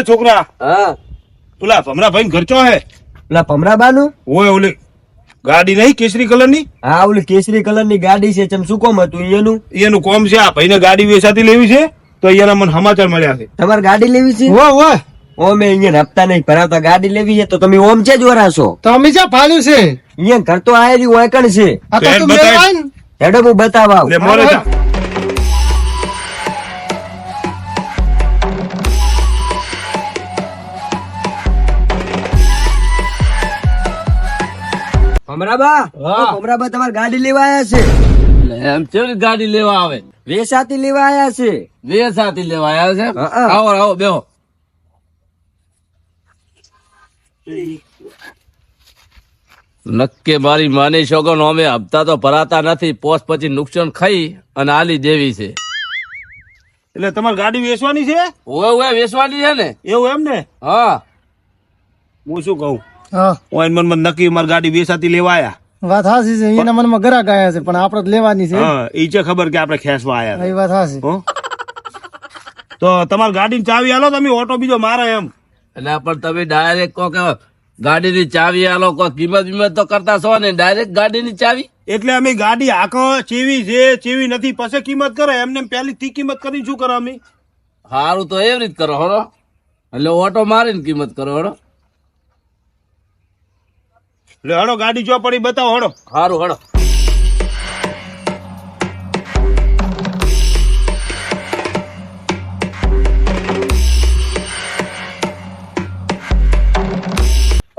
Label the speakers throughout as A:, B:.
A: એ છોકરા?
B: હા.
A: પેલા ભમરા ભાઈ ઘર ચો હે?
B: પેલા ભમરાબાનું
A: ઓય ઓલી ગાડી નહીં કેસરી કલરની
B: હા ઓલી કેસરી કલરની ગાડી છે ચમ શું કોમ હતું એનું
A: એનું કોમ છે આ ભાઈને ગાડી વેચાતી લેવી છે તો અહીંયાના મને સમાચાર મળ્યા છે.
B: તમારે ગાડી લેવી છે?
C: ઓ ઓ
B: ઓમે અહીંયા હપ્તા નહીં ભરાવતા ગાડી લેવી છે તો તમે ઓમ છે જ વરાશો
C: તો અમે જ્યાં છે?
B: અહીંયા ઘર તો આયેલી વાંકણ છે.
A: બેન.
B: હેડો હું બતાવા ભમરાબા ભમરાબા તમારે ગાડી લેવા આયા છે?
D: એમ ગાડી લેવા આવે?
B: વેસાતી લેવા આયા છે?
D: બે સાથી લેવા આવ્યા છે. આવો આવો બેહો. નક્કે મારી માની શકો અમે હપ્તા તો ભરાતા નથી પોસ પછી નુકસાન ખાઈ અને આલી દેવી છે.
A: એટલે તમારે ગાડી વેચવાની છે?
D: ઓવે ઓવે વેચવાની છે ને?
A: એવું એમ ને?
D: હા.
A: હું શું કહું?
C: હા.
A: મન મન નક્કી મારી ગાડી વેસાતી લેવાયા
C: વાત હાસી છે એના મનમાં ગરાક આયા છે પણ આપણે લેવાની છે.
A: હા ઈ છે ખબર કે આપણે ખેંચવા આયા
C: એ વાત હાસી
A: હો. તો તમારી ગાડીની ચાવી આલો તમે ઓટો બીજો મારે એમ.
D: એટલે પણ તમે ડાયરેક્ટ કહો કે ગાડીની ચાવી આલો કો કિંમત બિંમત તો કરતા છો ને ડાયરેક્ટ ગાડીની ચાવી?
A: એટલે અમે ગાડી આખો ચેવી છે ચેવી નથી પછી કિંમત કરે એમને પહેલી થી કિંમત કરી શું કરો અમે?
D: સારું તો એવી રીત કરો હરો એટલે ઓટો મારીને કિંમત કરો હળો
A: એટલે હડો ગાડી જો પડી બતાવો હડો
D: સારું હડો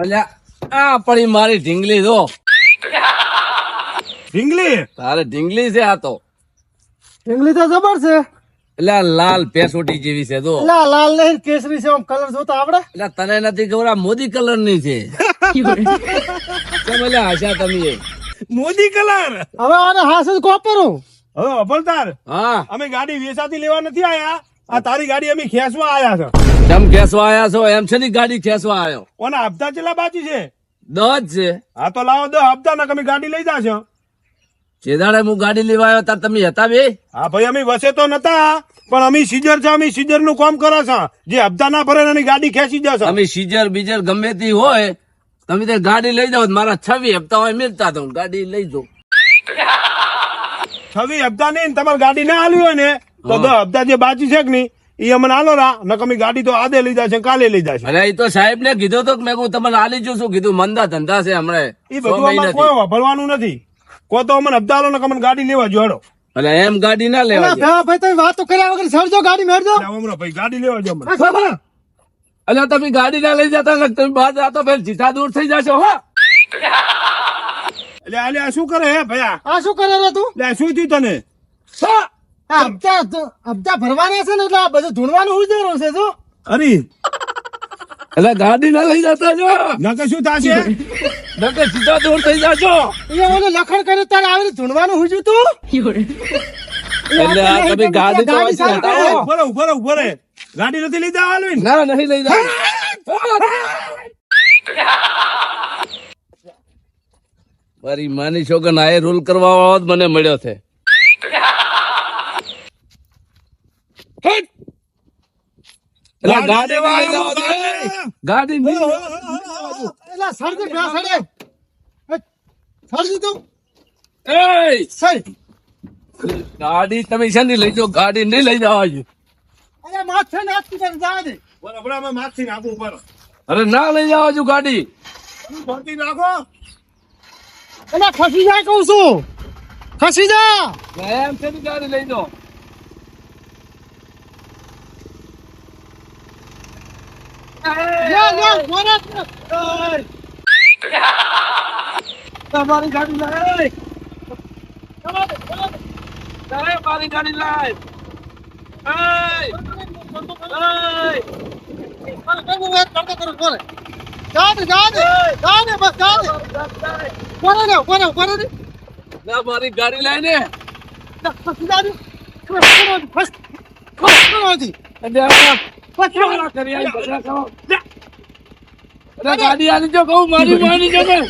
D: અલ્યા આ પડી મારી ઢીંગલી જો.
A: ઢીંગલી?
D: તારે ઢીંગલી છે આ તો.
C: ઢીંગલી તો જબર છે.
D: એટલે આ લાલ પેસોટી જેવી છે
C: તો લાલ નહીં કેસરી છે આમ કલર જોતા આવડે?
D: એટલે તને નથી ખબર આ મોદી કલરની છે. કેમ એટલે આશા તમે
A: મોદી કલર
C: હવે આને હાસ જ કોપરું
A: હવે અભલતાર
D: હા.
A: અમે ગાડી વેચાતી લેવા નથી આયા. આ તારી ગાડી અમે ખેંચવા આયા છો.
D: કેમ ખેંચવા આયા છો? એમ છે ની ગાડી ખેંચવા આવ્યો
A: ઓના હપ્તા ચેલા બાકી છે?
D: દસ છે.
A: હા તો લાવો દો હપ્તા ના તમે ગાડી લઈ જાશો.
D: ચેદાડે હું ગાડી લેવા આવ્યો તાર તમે હતા બે?
A: હા ભાઈ અમે વસે તો નતા પણ અમે સીજર છે અમે સીજરનું કામ કરે છે. જે હપ્તા ના ભરે એની ગાડી ખેંચી જશે.
D: અમે સીજર બીજર ગમે તે હોય તમે તે ગાડી લઈ જાઓ મારા છવી હપ્તા હોય મિલતા તો ગાડી લઈ જાઉં.
A: છવી હપ્તા નહીં તમારે ગાડી ના હાલી હોય ને તો હપ્તા જે બાજી છે કે નહીં એ અમને આલો રા નકર અમે ગાડી તો આદે લઈ જશે કાલે લઈ જશે.
D: અરે એ તો સાહેબ ને કીધું તો મેં તમને આલી જઉં શું કીધું મંદા ધંધા છે હમણાં.
A: એ
D: સો
A: બધું કોઈ વાપરવાનું નથી. કો તો અમને અબ્દાલો ને અમને ગાડી લેવા જોડો
D: એટલે એમ ગાડી ના લેવા
C: ભાઈ તમે વાતો કર્યા વગર સરજો ગાડી મેળજો
A: ભાઈ ગાડી લેવા જો અમને.
D: એટલે તમે ગાડી ના લઈ જતા ને તમે બહાર જાતો ફેર જીઠા દૂર થઈ જશો હો.
A: એટલે અલ્યા શું કરે હે ભયા?
C: આ શું કરે રે તું?
A: લે શું થયું તને?
C: આ હપ્તા ભરવાને ભરવાના છે ને એટલે આ બધું ધૂણવાનું ઉજેરું છે શું?
A: અરે
D: એટલે ગાડી ના લઈ જતા જો.
A: નકે શું થશે?
D: નકે સીધા દૂર થઈ જાજો.
C: એ ઓલે લખણ કરે તારે ધૂણવાનું હુજ્યું તું?
D: એટલે આ તમે ગાડી તો.
A: ઊભો રહે, ઊભો રહે, ઊભો રહે. ગાડી નથી લઈ જવા આલવી ના?
D: નહીં લઈ જવા. મારી માની છોકર એ રૂલ કરવા વાળો જ મને મળ્યો છે. એટલે ગાડી લઈ ગાડી દે.
C: એલા સરજી તો સડે એ, સરજી તું.
D: એય!
C: સર
D: ગાડી તમે છે ને લઈ જાઓ ગાડી નહીં લઈ જવા જોઈએ.
C: અરે માથે ને આપી જા દે.
A: બરાબર, અમે માગથી ઉપર.
D: અરે ના લઈ જવા જોઈએ ગાડી.
A: શાંતિ નાખો.
C: એલા ખસી જાય કહું છું. ખસી જા.
D: એમ છે ગાડી લઈ જાઓ.
C: તમારી ગાડી લાય
D: મારી ગાડી લાય
C: જા દે જા દે જા દે બસ જા દે કોને ને કોને કોને ને
D: ના મારી ગાડી લાય ને
C: ખસી જા દે ખસ ખસ
D: અને આ પછવાડા કરી આવી બધા કરો. અરે ગાડી આલી જો કહું મારી માની જો કહું.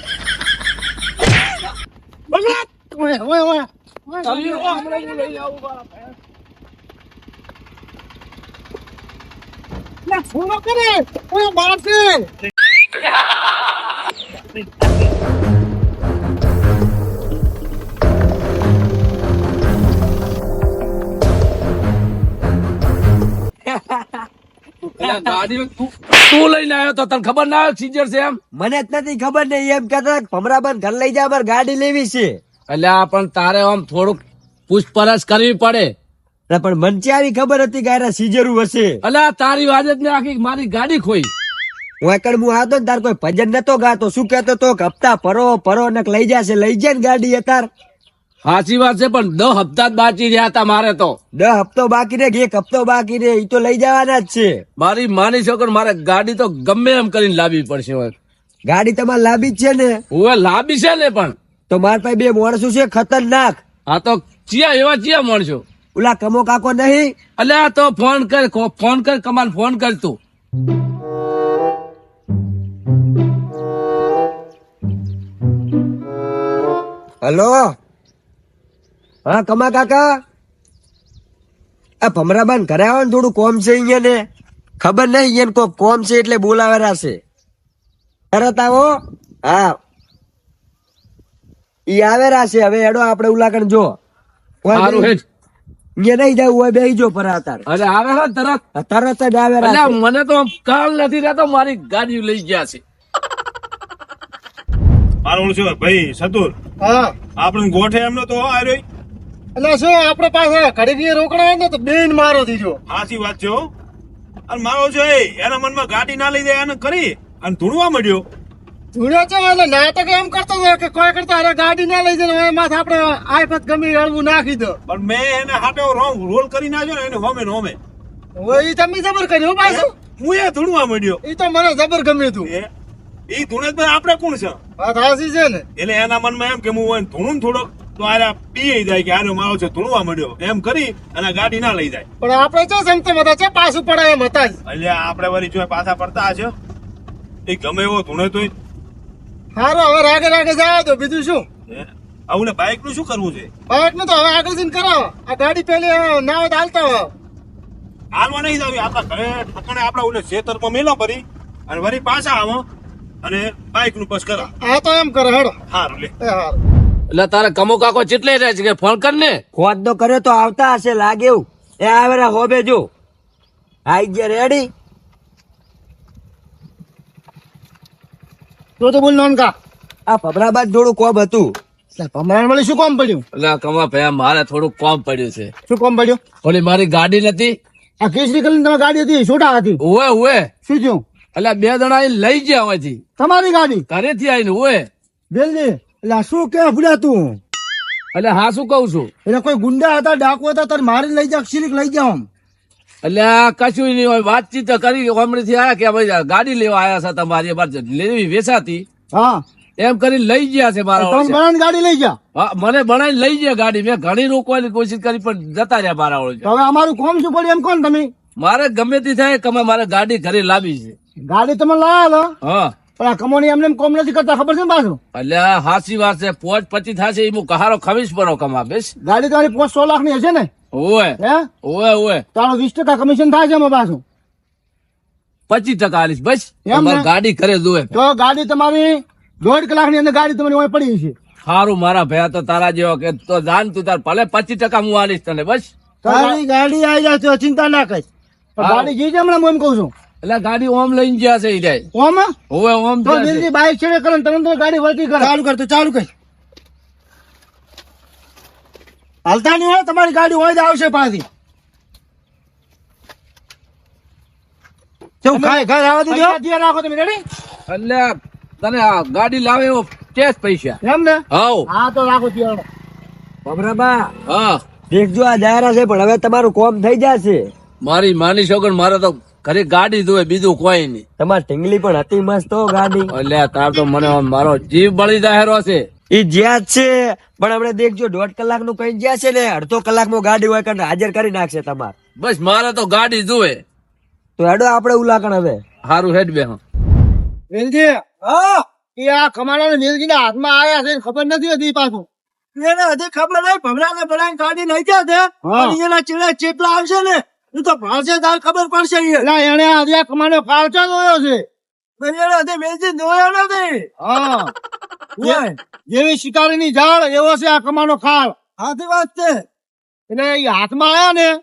C: ઓય ઓય ઓય
D: તમે આવો, હમણાં હું લઈ આવું બાપ.
C: એટલે ફોનો કરે કોઈ મારશે
D: એટલે ગાડી તું તું લઈને આવ્યો તો તને ખબર ના સીજર છે એમ?
B: મને જ નથી ખબર ને એમ કેતા ભમરાબન ઘર લઈ જા મારે ગાડી લેવી છે.
D: એટલે આ પણ તારે આમ થોડુંક પૂછપરછ કરવી પડે.
B: પણ મને ખબર હતી કે આરા સીજરું હશે?
D: અલ્યા આ તારી વાત જ ને આખી મારી ગાડી ખોઈ.
B: હું એકડ હું આવતો ને તાર કોઈ ભજન નતો ગાતો. શું કેતો તો કે હપ્તા પરો ભરો ને લઈ જશે. લઈ જાય ને ગાડી અતાર
D: સાચી વાત છે પણ દસ હપ્તા જ બાકી રહ્યા હતા મારે તો.
B: દસ હપ્તો બાકી રે એક હપ્તો બાકી રે એ તો લઈ જવાના જ છે.
D: મારી માની છોકર મારે ગાડી તો ગમે એમ કરીને લાવી પડશે હવે.
B: ગાડી તમારે લાંબી જ છે ને?
D: હવે લાંબી છે ને પણ.
B: તો મારા પાસે બે માણસો છે ખતરનાક.
D: આ તો ચિયા એવા ચિયા માણસો.
B: ઓલા કમો કાકો નહીં?
D: અલે આ તો ફોન કર ફોન કર કમાન ફોન કર તું.
B: હલો? હા કમા કાકા? આ ભમરાબાન ઘરે આવે ને થોડું કોમ છે અહીંયા ને. ખબર નહીં અહીંયા કોઈ કોમ છે એટલે બોલાવે રાશે તરત આવો. હા. ઈ આવે રાશે હવે એડો આપણે ઉલાકણ જો.
D: સારું
B: અહીંયા નહીં જવું હોય બેહી જો પર અતાર
D: અરે આવે હા તરત.
B: તરત જ
D: આવે
B: રાશે
D: મને તો કાલ નથી રહેતો મારી ગાડી લઈ ગયા છે.
A: મારું છે? ભાઈ સતુર.
C: હા.
A: આપણે ગોઠે એમનો તો આવ્યો
C: એટલે શું આપણે પાસે ઘડી રોકડા ને તો બેન મારો દીજો.
A: સાચી વાત છે હો. અને મારો છે એના મનમાં ગાડી ના લઈ જાય એને કરી અને ધૂણવા મળ્યો
C: ધૂણ્યો છે એટલે નાટક એમ કરતો હતો કે કોઈ કરતા અરે ગાડી ના લઈ જાય હવે માથે આપણે આયફત ગમી હળવું નાખી દો.
A: પણ મેં એને હાટે રોંગ રોલ કરી નાખ્યો ને એને હોમે હોમે.
C: ઓય તમે જબર કર્યો હો પાછું.
A: હું? એ ધૂણવા મળ્યો
C: એ તો મને જબર ગમ્યું હતું
A: એ ધૂણે આપણે કોણ છે?
C: વાત હાસી છે ને.
A: એટલે એના મનમાં એમ કે હું ધૂણું ને થોડોક. તો આરે પીએ જાય કે આનો માવો છે ધૂણવા મળ્યો એમ કરી અને ગાડી ના લઈ જાય.
C: પણ આપણે ચો સંતો બધા છે પાછું પડાય એમ હતા
A: એટલે આપણે વળી જો પાછા પડતા છે એ ગમે એવો ધૂણે તો
C: હારો હવે રાગે રાગે જાય તો બીજું શું?
A: આવું બાઇકનું શું કરવું છે?
C: બાઇકનું તો હવે આગળ જઈને કરાવો આ ગાડી પેલી ના હોય હાલતા હોય
A: હાલવા નહીં જાવ આપણા ઘરે ઠકણે આપણા ઓલે ખેતરમાં મેલો ભરી. અને વળી પાછા આવો અને બાઇકનું બસ કરો.
C: આ તો એમ કરે હેડો.
A: હારું લે.
C: હારું.
D: એટલે તારે કમો કાકો ચેટલે રહે છે કે ફોન કર ને
B: ખોદ તો કર્યો તો આવતા હશે લાગે એવું. એ આવે હોબે જો. આઈ ગયા રેડી
C: તો તો બોલ નોનકા.
B: આ ભમરાબાદ જોડું કોબ હતું.
C: ભમરાણ વળી શું કોમ પડ્યું?
D: એટલે કમા ભાઈ મારે થોડું કોમ પડ્યું છે.
C: શું કોમ પડ્યું?
D: ઓલી મારી ગાડી નથી.
C: આ કેસરી કરીને તમારી ગાડી હતી છોટા હતી.
D: ઓએ ઓએ
C: શું થયું?
D: એટલે બે જણા લઈ ગયા હોયથી.
C: તમારી ગાડી?
D: ઘરેથી આવીને ઓએ
C: બેલજી એટલે શું કે ભૂલ્યા તું?
D: એટલે હા શું કઉ છું?
C: એટલે કોઈ ગુંડા હતા ડાકુ હતા તારે મારી લઈ જા સિલિક લઈ જાઓ
D: એટલે આ કશું નહીં હોય વાતચીત કરી હમણાંથી આયા કે ભાઈ ગાડી લેવા આયા છે તમારી બાર લેવી વેચાતી.
C: હા.
D: એમ કરી લઈ ગયા છે મારા
C: તમે. બનાવીને ગાડી લઈ ગયા?
D: હા, મને બનાવીને લઈ ગયા ગાડી. મેં ઘણી રોકવાની કોશિશ કરી પણ જતા રહ્યા મારા
C: ઓળખ. હવે અમારું કોમ શું પડ્યું? એમ કોણ તમે?
D: મારે ગમે તે થાય કે મારે ગાડી ઘરે લાવી છે.
C: ગાડી તમે લાવ્યા
D: હા.
C: પણ આ કમોની એમને કોમ નથી કરતા ખબર છે ને પાછું?
D: અલ્યા હાસી વાત છે. પોચ પચી થશે એ હું કહારો ખમીશ પરો કમા બેસ.
C: ગાડી તારી પોચ સો લાખની હશે ને?
D: ઓએ
C: હે?
D: ઓએ ઓએ
C: તારો વીસ ટકા કમિશન થાય છે એમાં પાછું.
D: પચીસ ટકા આલીશ બસ.
C: ને?
D: ગાડી ઘરે જોવે.
C: તો ગાડી તમારી દોઢ કલાકની અંદર ગાડી તમારી ઓય પડી છે.
D: સારું મારા ભયા તો તારા જેવો કે તો જાન તું તાર ભલે પચીસ ટકા હું આલીશ તને બસ.
C: તારી ગાડી આવી જશે ચિંતા ના કરી. ગાડી જી છે હમણાં હું એમ કઉ છું.
D: એટલે ગાડી ઓમ લઈને ગયા છે જાય.
C: ઓમ
D: ઓવે ઓમ
C: તો. દિલથી બાઇક છેડે કરે ને તરત ગાડી વળતી કરે. ચાલુ કર તો ચાલુ કર. હાલતા નહીં હોય તમારી ગાડી હોય જ આવશે પાછી. કેવું ખાય ઘર આવવા દીધો? ધ્યાન રાખો તમે રેડી
D: એટલે તને આ ગાડી લાવે એવો કેસ પૈસા.
C: એમ ને?
D: હાવ
C: હા તો રાખો ધ્યાન
B: બબરાબા
D: હા.
B: દેખજો આ જાહેરા છે પણ હવે તમારું કોમ થઈ જશે.
D: મારી માની છોકર મારે તો ઘરે ગાડી જોવે બીજું કોઈ નહીં.
B: તમારી ટીંગલી પણ હતી મસ્ત હો ગાડી.
D: એટલે તાર તો મને મારો જીવ બળી જાહેરો છે.
B: ઈ જ્યાં જ છે પણ આપણે દેખજો દોઢ કલાકનું કઈ જ્યાં છે ને અડધો કલાકમાં ગાડી હોય કારણ હાજર કરી નાખશે તમારે.
D: બસ મારે તો ગાડી જોવે.
B: તો હેડો આપણે ઉલાકણ હવે.
D: સારું હેડ બે
C: વેલજી હા એ આ કમાડા વેલજી ના હાથમાં આવ્યા છે ખબર નથી હતી પાછું. એને હજી ખબર નહીં ભમરા ને ભમરા ગાડી નહીં ગયા છે. ચીડા ચેટલા આવશે ને તો તાર ખબર પડશે ના એને આજે કમાનો કાળચો જોયો છે. હા. જે- જેવી ઝાડ એવો છે આ કમાનો ખાળ. સાચી વાત છે. એટલે એ હાથમાં આવ્યા ને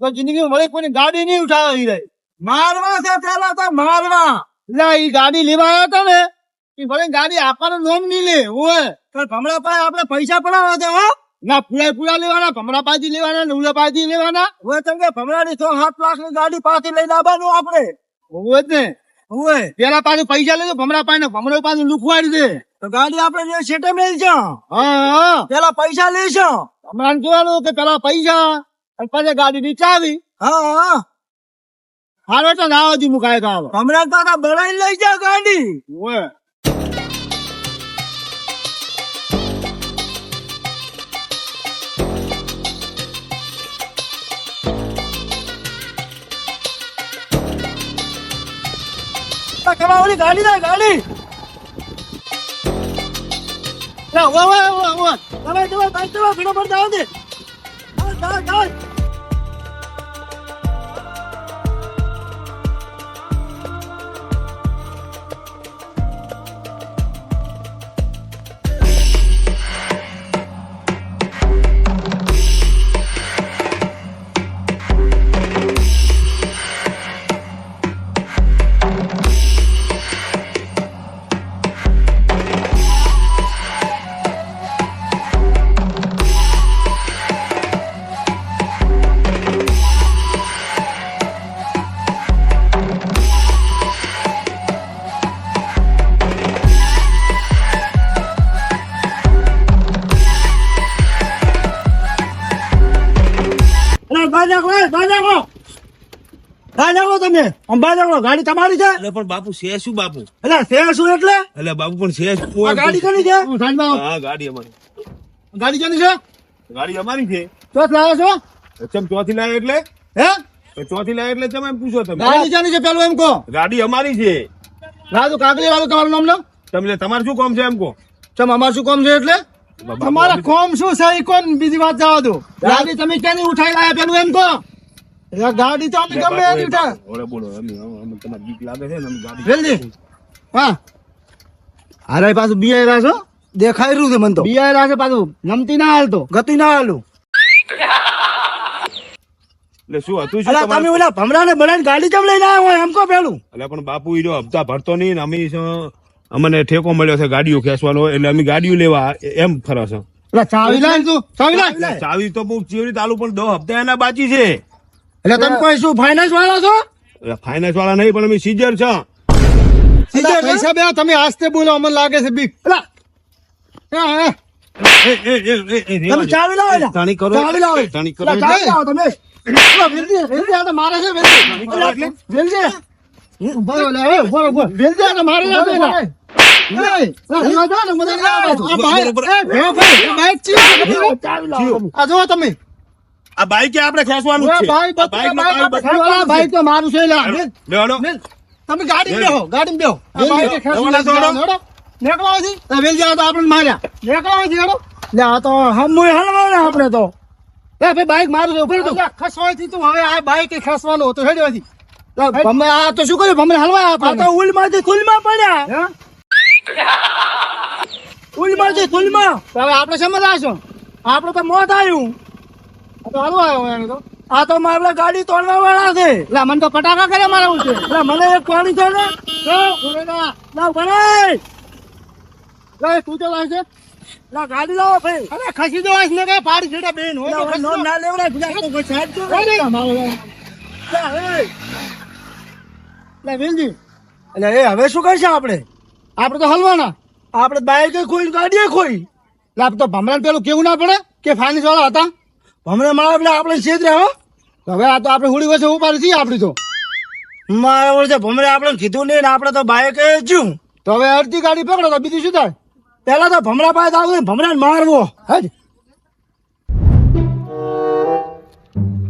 C: તો જિંદગી વળી કોઈની ગાડી નહીં ઉઠાવી રહી. મારવા છે પેલા તો મારવા. એટલે એ ગાડી લેવા આવ્યા હતા ને એ વળી ગાડી આપવાનો નોમ નહીં લે હોય પણ ભમરા પાસે આપણે પૈસા પડાવવા દે હો. ના પૂરા પૂરા લેવાના ભમરા પાજી લેવાના ને ઉલા પાજી લેવાના. હવે તમે ભમરાની છ સાત લાખની ગાડી પાછી લઈને આવવાનું આપણે. હોય જ ને. હોય પેલા પાછું પૈસા લેજો ભમરા પાસે ભમરો પાછું લુખવાડી દે. તો ગાડી આપણે જે સેટમ લઈ હા હા. પેલા પૈસા લેશો ભમરા ને જોવાનું કે પેલા પૈસા અને પછી ગાડી ની ચાવી હા હા. હારો તો ના હજી મુકાય તો હમણાં તો બનાવી લઈ જાઓ ગાડી. હોય કમાવાની ગાડી ના ગાડી. ના વા વા વા વા તમે તમે તમે ભીડો પર જાવ દે ચાલ ચાલ બહાર નાખો ગાડી તમારી છે?
A: એટલે પણ બાપુ છે શું બાપુ?
C: એટલે છે શું એટલે?
A: એટલે બાપુ પણ છે શું?
C: ગાડી કોની છે?
A: હા ગાડી અમારી.
C: ગાડી કોની છે?
A: ગાડી અમારી છે.
C: ચોથ લાવ્યો છો?
A: ચમ ચોથી લાવે એટલે?
C: હે?
A: ચોથી લાવે એટલે તમે એમ પૂછો તમે?
C: ગાડી કોની છે પેલું એમ કહો.
A: ગાડી અમારી છે.
C: રાજુ કાકડી વાળું તમારું નામ લો.
A: તમને તમારે શું કામ છે એમ કહો?
C: ચમ અમારું શું કામ છે એટલે? તમારા કોમ શું છે એ કોણ બીજી વાત જવા દો. ગાડી તમે ક્યાંની ઉઠાઈ લાયા પેલું એમ કહો. એટલે ગાડી તો અમે ગમે એની ઉઠા
A: ઓલે બોલો અમે અમે તમારે બીક લાગે છે ને અમે ગાડી
C: જલ્દી હા. અરે પાછું બિયાઈ રહ્યા છો? દેખાઈ રહ્યું છે મને તો. બિયાઈ રહ્યા છે પાછું. નમતી ના હાલતો ગતિ ના હાલું.
A: એટલે શું હતું શું
C: તમે ઓલા ભમરાને બનાવીને ગાડી કેમ લઈને આવ્યા હોય? એમ કહો પેલું.
A: એટલે પણ બાપુ ઈ હપ્તા ભરતો નહીં ને અમે શું- અમને ઠેકો મળ્યો છે ગાડીઓ ખેંચવાનો એટલે અમે ગાડીઓ લેવા એમ ફરો છો.
C: ચાવી લાય તું ચાવી લાય.
A: ચાવી તો બહુ ચીવડી ચાલુ પણ દો હપ્તા એના બાકી છે.
C: એટલે તમે કોઈ શું ફાઇનાન્સ વાળા છો?
A: ફાઇનાન્સ વાળા નહીં પણ અમે સીઝર છો.
C: સીધા પૈસા બે તમે આસ્તે બોલો અમને લાગે છે બીક. અલા, હા, હા.
A: એ, એ, એ, એ, એ, રેવા
C: તમે ચાવી લાવો. ને.
A: કરો.
C: ચાવી લાવો. ચાવી લાવો તમે. વેલજી, વેલજી, આ તો મારે છે વેલજી. વેલજી. ઊભા લે, ઊભા ઊભા. વેલજી, આ તો મારે. આ તમે.
A: આ બાઈક આપણે ખેંચવાનું છે.
C: બાઈક તો મારું છે તમે ગાડી બેહો ગાડી બેહો.
A: વેલ.
C: નીકળો અહીંથી. આ તો આપણને માર્યા. નીકળો લે, આ તો હમુય હલવાના આપણે તો. એ ભાઈ બાઈક મારું છે ઉપર તો ખસવાથી તું હવે આ બાઈક ખસવાનું હતું. ભમે આ તો શું કર્યું? ભમે હલવા આપણે તો ઉલમાંથી ખુલમાં પડ્યા. ઉલમાંથી હવે આપણે સમજાશો આપણે તો મોત આવ્યું તો હલવા આવ્યો એને તો. આ તો મારે ગાડી તોડવા વાળા છે. એટલે મને તો ફટાકા કરે મારા છે એટલે મને એક પાણી છે ને. લાવ ભણાય લે તું તો લાવ છે? લા ગાડી લાવો ભાઈ. અરે ખસી દો ને કે? પાડી છેડા બેન હોય તો નો ના લેવડાય ગુજરાત તો લા વેલજી. એટલે એ હવે શું કરશે આપણે? આપણે તો હલવાના. આપણે બાઈક ખોઈ ગાડીએ ખોઈ. લા તો ભમરાને પેલું કેવું ના પડે? કે ફાઇનાન્સ વાળા હતા? ભમરા મારા પેલા આપણે હો. તો હવે આ તો આપણે હોળી વચ્ચે ઉપાડી છીએ આપણી તો. મારા વર્ષે ભમરે આપણે કીધું નહીં ને આપણે તો બાઈક જું તો હવે અડધી ગાડી પકડો તો બીજું શું થાય? પેલા તો ભમરા પાસે આવું ભમરા મારવો. હજ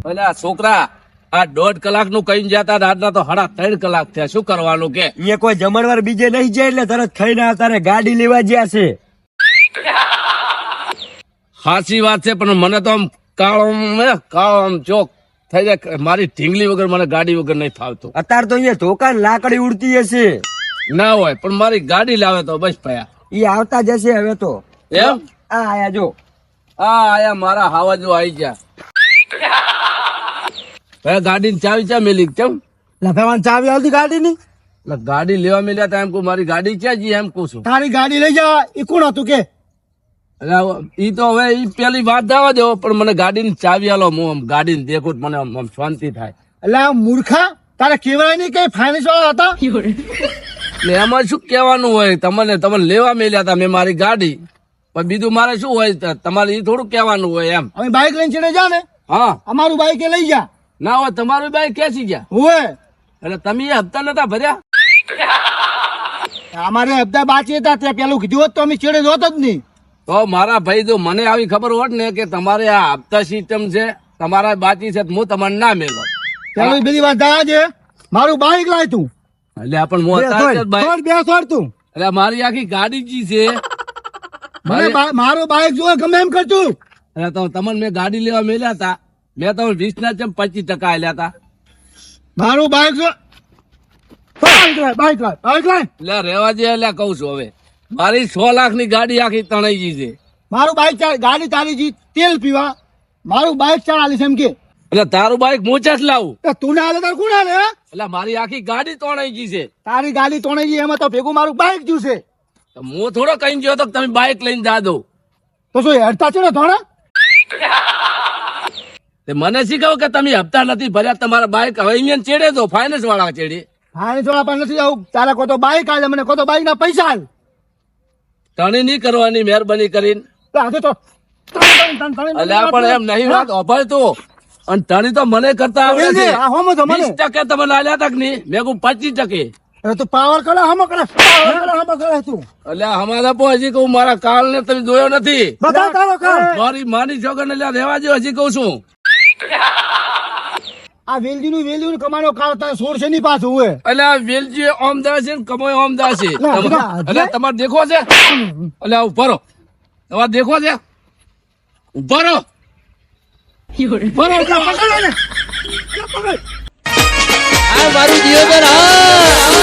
D: અલ્યા છોકરા આ દોઢ કલાકનું કઈ જતા આજના તો હડા ત્રણ કલાક થયા. શું કરવાનું કે?
B: એ કોઈ જમણવાર બીજે નહીં જાય એટલે તરત ખાઈને તારે ગાડી લેવા જ્યાં છે.
D: સાચી વાત છે પણ મને તો આમ કાળો આમ, હે, કાળો આમ ચોક. થઈ જાય મારી ઢીંગલી વગર મને ગાડી વગર નહીં ફાવતું.
B: અત્યારે તો અહીંયા ધોકા લાકડી ઉડતી હશે.
D: ના હોય પણ મારી ગાડી લાવે તો બસ ભયા
B: ઈ આવતા જશે હવે તો.
D: એમ?
B: આ આયા જો.
D: આ આયા મારા હાવાજો આવી ગયા. ભાઈ ગાડી ચાવી ચા મેલી કેમ?
C: લા ચાવી આવતી ગાડી
D: ની ગાડી લેવા મેલ્યા તા એમ કહું મારી ગાડી ક્યાં જી એમ કહું છું.
C: તારી ગાડી લઈ જવા. એ કોણ હતું કે?
D: ઈ તો હવે ઈ પેલી વાત જવા દેવો પણ મને ગાડીની ચાવી આલો હું આમ ગાડીને દેખું તો મને આમ શાંતિ થાય.
C: એટલે આ મૂર્ખા તારે કેવાય નહીં કઈ ફાઇનાન્સ વાળા હતા?
D: એટલે એમાં શું કહેવાનું હોય? તમને તમને લેવા મેલ્યા હતા મેં મારી ગાડી. પણ બીજું મારે શું હોય? તમારે ઈ થોડું કહેવાનું હોય એમ.
C: અમે બાઇક લઈને ચડે જા ને.
D: હા.
C: અમારું બાઇક લઈ જા.
D: ના હોય તમારું બાઈક કેસી ગયા.
C: હોય
D: એટલે તમે એ હપ્તા નતા ભર્યા?
C: અમારે હપ્તા બાકી હતા ત્યાં પેલું કીધું હોત તો અમે ચડે જોત જ નહીં.
D: તો મારા ભાઈ જો મને આવી ખબર હોત ને કે તમારે આ હપ્તા સિસ્ટમ છે તમારા બાકી છે હું તમને ના મેલો
C: પેલું બીજી વાત થાય છે મારું બાઈક લાય તું.
D: એટલે પણ હું જ
C: બે તું.
D: એટલે મારી આખી ગાડી જી છે.
C: મારું બાઈક જોવે ગમે એમ કરતું
D: એટલે તો તમને મેં ગાડી લેવા મેલ્યા હતા. મેં તમને વીસ ના ચમ પચીસ ટકા આલ્યા હતા.
C: મારું બાઈક બાઈક લાય બાઈક લાય
D: એટલે રેવા દે એટલે કઉ છું હવે. મારી સો લાખની ગાડી આખી તણાઈ ગઈ છે.
C: મારું બાઈક ગાડી તારી જી તેલ પીવા. મારું બાઇક છે એમ કે.
D: એટલે તારું બાઈક મોચા જ લાવું.
C: તો તું ના હાલે તાર કોણ હાલે
D: એટલે મારી આખી ગાડી તણાઈ ગઈ છે.
C: તારી ગાડી તોણે ગઈ એમાં તો ભેગું મારું બાઇક જોશે
D: છે. હું થોડો કઈ ગયો તો તમે બાઈક લઈને જા દો.
C: તો શું હેડતા છે ને થોડા
D: મને શીખવ કે તમે હપ્તા નથી ભર્યા તમારા બાઈક હવે અહીંયા ચેડે દો ફાઇનાન્સ વાળા ચેડે.
C: ફાઇનાન્સ વાળા પણ નથી આવું. તારા કો તો બાઇક આલે મને કો તો બાઇક ના પૈસા હાલ.
D: તણી નહીં કરવાની મહેરબાની કરીને. અલ્યા પણ એમ નહીં વાત અભય તો. અને તણી તો મને કરતા આવડે
C: એ
D: છે. વીસ ટકે તમે લાલ્યા તક નહીં? મેં કહું પચીસ ટકે.
C: પાવર કરે હમો કરે પાવર કરે હમો કરે તું.
D: એટલે અમારા પણ હજી કહું મારા કાલ ને તમે જોયો નથી.
C: તારો
D: મારી માની છોકર એટલે રહેવા દો હજી કહું છું.
C: આ વેલજી નું વેલજી નું કમાનો કાઢતા તારે ની પાછું હોય
D: એટલે આ વેલજી ઓમદાસ છે કમોય ઓમદાસ છે. એટલે તમારે દેખો છે? એટલે આ ઉભરો તમારે દેખો છે? ઉભરો રહો.
C: પકડો ને
E: આ મારું જીવન હા.